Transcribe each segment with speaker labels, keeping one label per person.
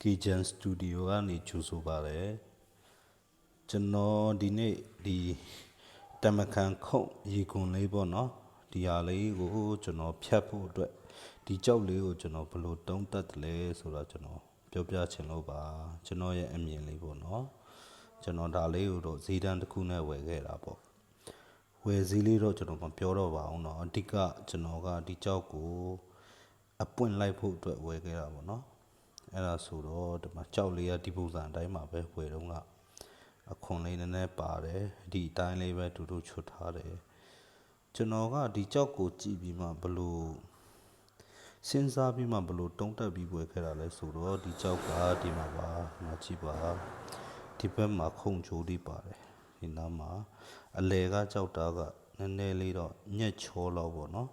Speaker 1: Kijan Studio ကနေကြိုဆိုပါတယ်ကျွန်တော်ဒီနေ့ဒီတမကန်ခုံရေခွန်လေးပေါ့နော်ဒီဟာလေးကိုကျွန်တော်ဖြတ်ဖို့အတွက်ဒီကြောက်လေးကိုကျွန်တော်ဘယ်လိုတုံးတက်တယ်လဲဆိုတော့ကျွန်တော်ပြောပြချင်လို့ပါကျွန်တော်ရဲ့အမြင်လေးပေါ့နော်ကျွန်တော်ဒါလေးကိုတော့ဈေးတန်းတစ်ခုနဲ့ဝယ်ခဲ့တာပေါ့ ဝယ်စည်းလေးတော့ကျွန်တော်မပြောတော့ပါအောင်เนาะအဓိကကျွန်တော်ကဒီကြောက်ကိုအပွင့်လိုက်ဖို့အတွက်ဝယ်ခဲ့တာပေါ့เนาะ အဲ့ဒါဆိုတော့ဒီမှာကြောက်လေးကဒီပုံစံအတိုင်းမှာပဲဝယ်တော့ကအခွန်လေးနည်းနည်းပါတယ်ဒီအတိုင်းလေးပဲတူတူချွတ်ထားတယ်ကျွန်တော်ကဒီကြောက်ကိုကြည့်ပြီးမှဘလို့စဉ်းစားပြီးမှဘလို့တုံးတက်ပြီးဝယ်ခဲ့တာလဲဆိုတော့ဒီကြောက်ကဒီမှာပါမကြည့်ပါဒီဘက်မှာခုံချိုးလေးပါတယ်ဒီနားမှာအလဲကကြောက်တာကနည်းနည်းလေးတော့ညက်ချောလောက်ပေါ့နော်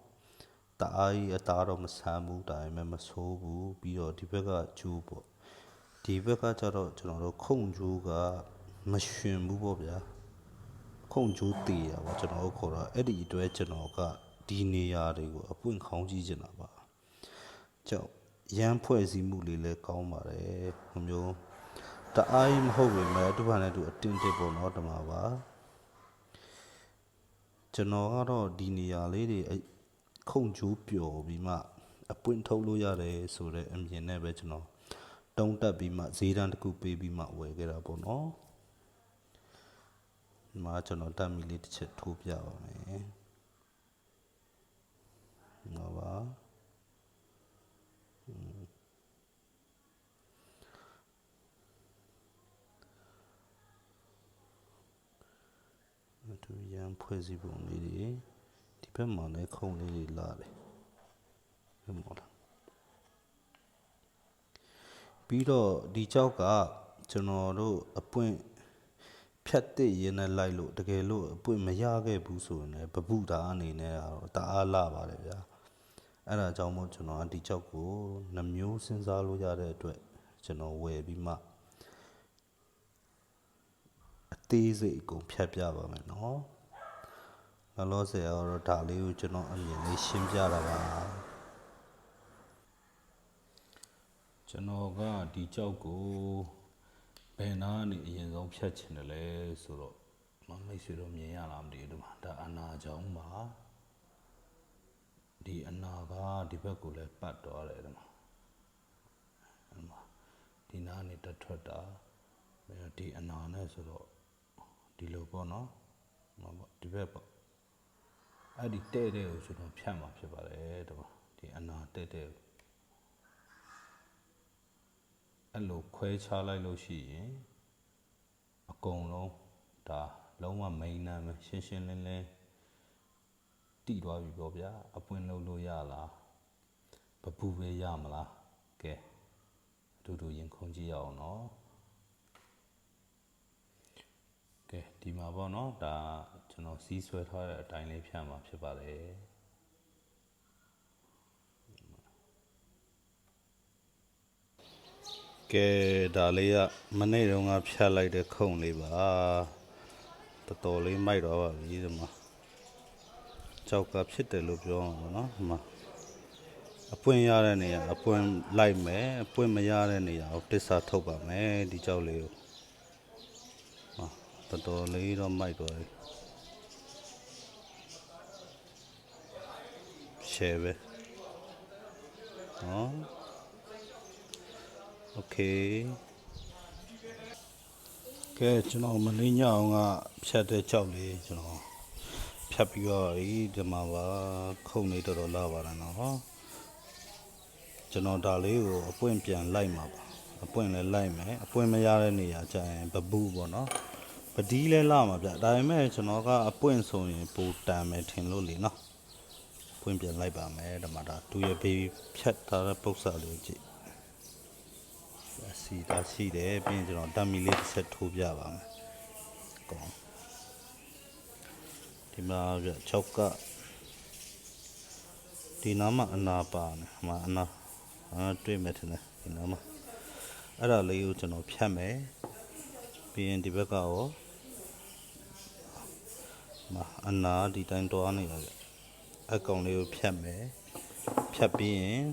Speaker 1: တအားကြီးအသားတော့မဆမ်းဘူးဒါပေမဲ့မဆိုးဘူးပြီးတော့ဒီဘက်ကကျိုးပေါ့ဒီဘက်ကကျတော့ကျွန်တော်တို့ခုံချိုးကမရှင်ဘူးပေါ့ဗျာခုံကျိုးတေးတာပေါ့ကျွန်တော်တို့ခေါ်တော့အဲ့ဒီအတွက်ကျွန်တော်ကဒီနေရာတွေကိုအပွင့်ခေါင်းကြည့်ချင်တာပါကြောက်ရမ်းဖွဲ့စည်းမှုလေးလည်းကောင်းပါတယ်ဟိုမျိုးတအားကြီးမဟုတ်ပေမဲ့သူ့ဘာနဲ့သူအတင်းတစ်ပေါ့နော်တမပါကျွန်တော်ကတော့ဒီနေရာလေးတွေ အဲ့ခုံကျိုးပျော်ပြီးမှအပွင့်ထုတ်လို့ရတယ်ဆိုတဲ့အမြင်နဲ့ပဲကျွန်တော်တုံးတက်ပြီးမှဈေးတန်းတစ်ခုပေးပြီးမှဝယ်ခဲ့တာပေါ့နော်ဒီမှာကျွန်တော်တက်မီလေးတစ်ချက်ထိုးပြပါမယ်။နော်ပါ။ဒီရန်ဖွဲ့စည်းပုံလေးတွေဒီ ဘက်မှာလည်းခုံလေးတွေလာတယ်။ဟုတ်မလား။ပြီးတော့ဒီကြောက်ကကျွန်တော်တို့အပွင့်ဖြတ်တစ်ရင်းနဲ့လိုက်လို့တကယ်လို့အပွင့်မရခဲ့ဘူးဆိုရင်လည်းပပုတာအနေနဲ့ကတော့တအားလာပါတယ်ဗျာအဲ့ဒါကြောင့်မို့ကျွန်တော်ကဒီကြောက်ကိုနှမျိုးစဉ်းစားလို့ရတဲ့အတွက်ကျွန်တော်ဝယ်ပြီးမှအသေးစိတ်အကုန်ဖြတ်ပြပါမယ်နော် လောလောဆယ်ကတော့ဒါလေးကိုကျွန်တော်အမြင်လေးရှင်းပြတာပါကျွန်တော်ကဒီကြောက်ကိုဘယ်နာကနေအရင်ဆုံးဖြတ်ချင်တယ်လဲဆိုတော့မမိတ်ဆွေတော့မြင်ရလားမသိဘူးဒီမှာဒါအနာကြောင်းပါဒီအနာကဒီဘက်ကိုလည်းပတ်သွားတယ်ဒီမှာဒီမှာဒီနာကနေတက်ထွက်တာဒီအနာနဲ့ဆိုတော့ဒီလိုပေါ့နော်ဟောပေါ့ဒီဘက်ပေါ့ အဲ့ဒီတဲ့တဲ့ကိုကျွန်တော်ဖြတ်မှာဖြစ်ပါတယ်ဒီမှာဒီအနာတဲ့တဲ့ကိုအဲ့လိုခွဲခြားလိုက်လို့ရှိရင်အကုန်လုံးဒါလုံးဝမိန်နာပဲရှင်းရှင်းလင်းလင်းတိသွားပြီပေါ့ဗျာအပွင့်လုံးလို့ရလားပပူပဲရမလားကဲအတူတူရင်ခုန်ကြည့်ရအောင်နော် ကဲဒီမှာပေါ့နော်ဒါကျွန်တော်စီးဆွဲထားတဲ့အတိုင်းလေးဖြန့်မှာဖြစ်ပါတယ်ကဲဒါလေးကမနေ့တုန်းကဖြတ်လိုက်တဲ့ခုံလေးပါတော်တော်လေးမိုက်တော့ပါပြီဒီမှာကြောက်ကဖြစ်တယ်လို့ပြောအောင်ပေါ့နော်ဒီမှာအပွင့်ရတဲ့နေရာအပွင့်လိုက်မယ်အပွင့်မရတဲ့နေရာကိုတစ္ဆာထုတ်ပါမယ်ဒီကြောက်လေးကိုဟာ တော်တော်လေးတော့မိုက်တော့တယ်ရှယ်ပဲနော် โอเคကဲကျွန်တော်မလေးညအောင်ကဖြတ်တဲ့ကြောက်လေးကျွန်တော်ဖြတ်ပြီးတော့ဒီဒီမှာပါခုံနေတော်တော်လာပါလားနော်ကျွန်တော်ဒါလေးကိုအပွင့်ပြန်လိုက်မှာပါအပွင့်လည်းလိုက်မယ်အပွင့်မရတဲ့နေရာကျရင်ဘဘူးပေါ့နော် ပဒီလဲလာမှာဗျဒါပေမဲ့ကျွန်တော်ကအပွင့်ဆိုရင်ပိုတန်မယ်ထင်လို့လေနော်ပွင့်ပြန်လိုက်ပါမယ်ဒီမှာဒါသူရဲ့ဘေးဖြတ်ထားတဲ့ပု္ပ္ပစာလေးကိုကြည့်စီတာရှိတယ်ပြီးရင်ကျွန်တော်တမ်မီလေးတစ်ဆက်ထိုးပြပါမယ်။ကောင်းဒီမှာပြ6ကဒီနားမှာအနာပါနေဟမှာအနာအာတွေ့မယ်ထင်တယ်ဒီနားမှာအဲ့ဒါလေးကိုကျွန်တော်ဖြတ်မယ်ပြီးရင်ဒီဘက်ကရော မအနာဒီတိုင်းတွားနေရတယ်အကောင်လေးကိုဖြတ်မယ်ဖြတ်ပြီးရင်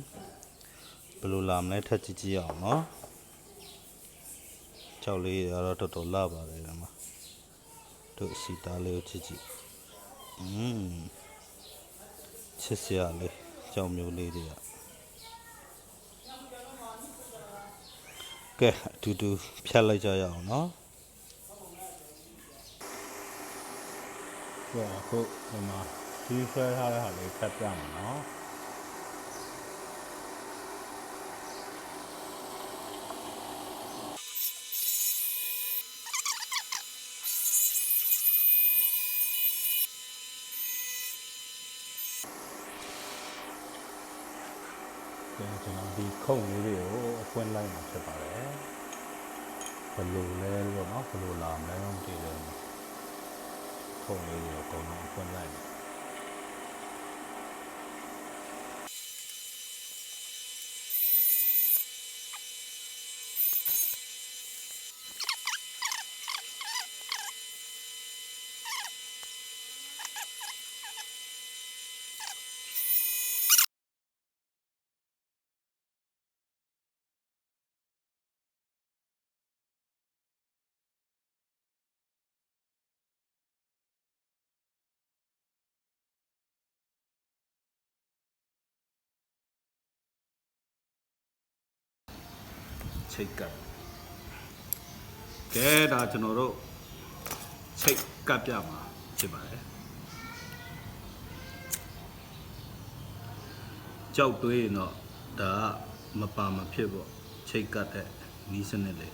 Speaker 1: ဘယ်လိုလာမလဲထပ်ကြည့်ကြည့်အောင်နော်ကြောက်လေးတွေကတော့တော်တော်လာပါတယ်ဒီမှာတို့စီသားလေးကိုချစ်ကြည့်อืมချစ်စရာလေးကြောက်မျိုးလေးတွေကကဲအတူတူဖြတ်လိုက်ကြရအောင် နော်ကဲအခုဒီမှာဒီဆွဲထားတဲ့ဟာလေးဖြတ်ပြမယ်နော် ကျွန်တော်ဒီခုံလေးတွေကိုအဖွင့်လိုက်မှာဖြစ်ပါတယ်ဘယ်လိုလဲလို့เนาะဘယ်လိုလာမလဲတော့မသိဘူး ခုံလေးတွေအကုန်လုံးအ ချိတ်ကပ်ကဲဒါကျွန်တော်တို့ချိတ်ကပ်ပြမှာဖြစ်ပါတယ်ကြောက်တွေးရင်တော့ဒါကမပါမဖြစ်ပေါ့ချိတ်ကပ်တဲ့နီးစနစ်လေး